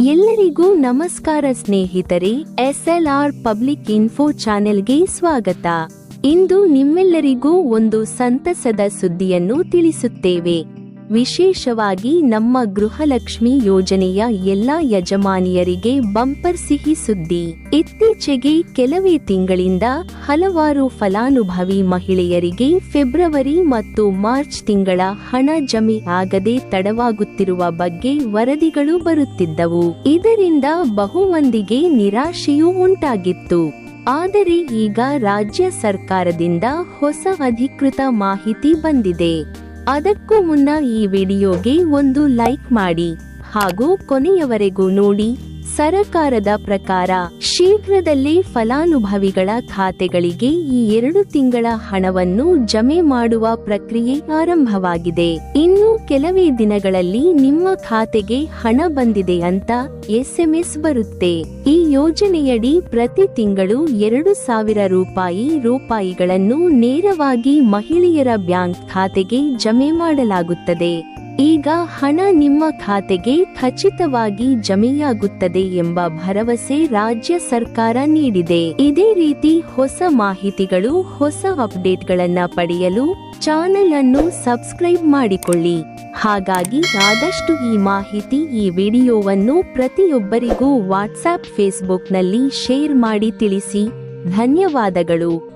ಎಲ್ಲರಿಗೂ ನಮಸ್ಕಾರ ಸ್ನೇಹಿತರೆ ಎಸ್ಎಲ್ಆರ್ ಪಬ್ಲಿಕ್ ಇನ್ಫೋ ಚಾನೆಲ್ಗೆ ಸ್ವಾಗತ. ಇಂದು ನಿಮ್ಮೆಲ್ಲರಿಗೂ ಒಂದು ಸಂತಸದ ಸುದ್ದಿಯನ್ನು ತಿಳಿಸುತ್ತೇವೆ. ವಿಶೇಷವಾಗಿ ನಮ್ಮ ಗೃಹಲಕ್ಷ್ಮಿ ಯೋಜನೆಯ ಎಲ್ಲಾ ಯಜಮಾನಿಯರಿಗೆ ಬಂಪರ್ ಸಿಹಿ ಸುದ್ದಿ. ಇತ್ತೀಚೆಗೆ ಕೆಲವೇ ತಿಂಗಳಿಂದ ಹಲವಾರು ಫಲಾನುಭವಿ ಮಹಿಳೆಯರಿಗೆ ಫೆಬ್ರವರಿ ಮತ್ತು ಮಾರ್ಚ್ ತಿಂಗಳ ಹಣ ಜಮೆ ಆಗದೆ ತಡವಾಗುತ್ತಿರುವ ಬಗ್ಗೆ ವರದಿಗಳು ಬರುತ್ತಿದ್ದವು. ಇದರಿಂದ ಬಹುಮಂದಿಗೆ ನಿರಾಶೆಯೂ ಉಂಟಾಗಿತ್ತು. ಆದರೆ ಈಗ ರಾಜ್ಯ ಸರ್ಕಾರದಿಂದ ಹೊಸ ಅಧಿಕೃತ ಮಾಹಿತಿ ಬಂದಿದೆ. ಅದಕ್ಕೂ ಮುನ್ನ ಈ ವಿಡಿಯೋಗೆ ಒಂದು ಲೈಕ್ ಮಾಡಿ ಹಾಗೂ ಕೊನೆಯವರೆಗೂ ನೋಡಿ. ಸರಕಾರದ ಪ್ರಕಾರ ಶೀಘ್ರದಲ್ಲೇ ಫಲಾನುಭವಿಗಳ ಖಾತೆಗಳಿಗೆ ಈ ಎರಡು ತಿಂಗಳ ಹಣವನ್ನು ಜಮೆ ಮಾಡುವ ಪ್ರಕ್ರಿಯೆ ಆರಂಭವಾಗಿದೆ. ಇನ್ನು ಕೆಲವೇ ದಿನಗಳಲ್ಲಿ ನಿಮ್ಮ ಖಾತೆಗೆ ಹಣ ಬಂದಿದೆ ಅಂತ ಎಸ್ಎಂಎಸ್ ಬರುತ್ತೆ. ಈ ಯೋಜನೆಯಡಿ ಪ್ರತಿ ತಿಂಗಳು ಎರಡು ಸಾವಿರ ರೂಪಾಯಿ ರೂಪಾಯಿಗಳನ್ನು ನೇರವಾಗಿ ಮಹಿಳೆಯರ ಬ್ಯಾಂಕ್ ಖಾತೆಗೆ ಜಮೆ ಮಾಡಲಾಗುತ್ತದೆ. ಈಗ ಹಣ ನಿಮ್ಮ ಖಾತೆಗೆ ಖಚಿತವಾಗಿ ಜಮೆಯಾಗುತ್ತದೆ ಎಂಬ ಭರವಸೆ ರಾಜ್ಯ ಸರ್ಕಾರ ನೀಡಿದೆ. ಇದೇ ರೀತಿ ಹೊಸ ಮಾಹಿತಿಗಳು, ಹೊಸ ಅಪ್ಡೇಟ್ಗಳನ್ನ ಪಡೆಯಲು ಚಾನೆಲ್ ಅನ್ನು ಸಬ್ಸ್ಕ್ರೈಬ್ ಮಾಡಿಕೊಳ್ಳಿ. ಹಾಗಾಗಿ ಆದಷ್ಟು ಈ ಮಾಹಿತಿ, ಈ ವಿಡಿಯೋವನ್ನು ಪ್ರತಿಯೊಬ್ಬರಿಗೂ ವಾಟ್ಸ್ಆಪ್ ಫೇಸ್ಬುಕ್ನಲ್ಲಿ ಶೇರ್ ಮಾಡಿ ತಿಳಿಸಿ. ಧನ್ಯವಾದಗಳು.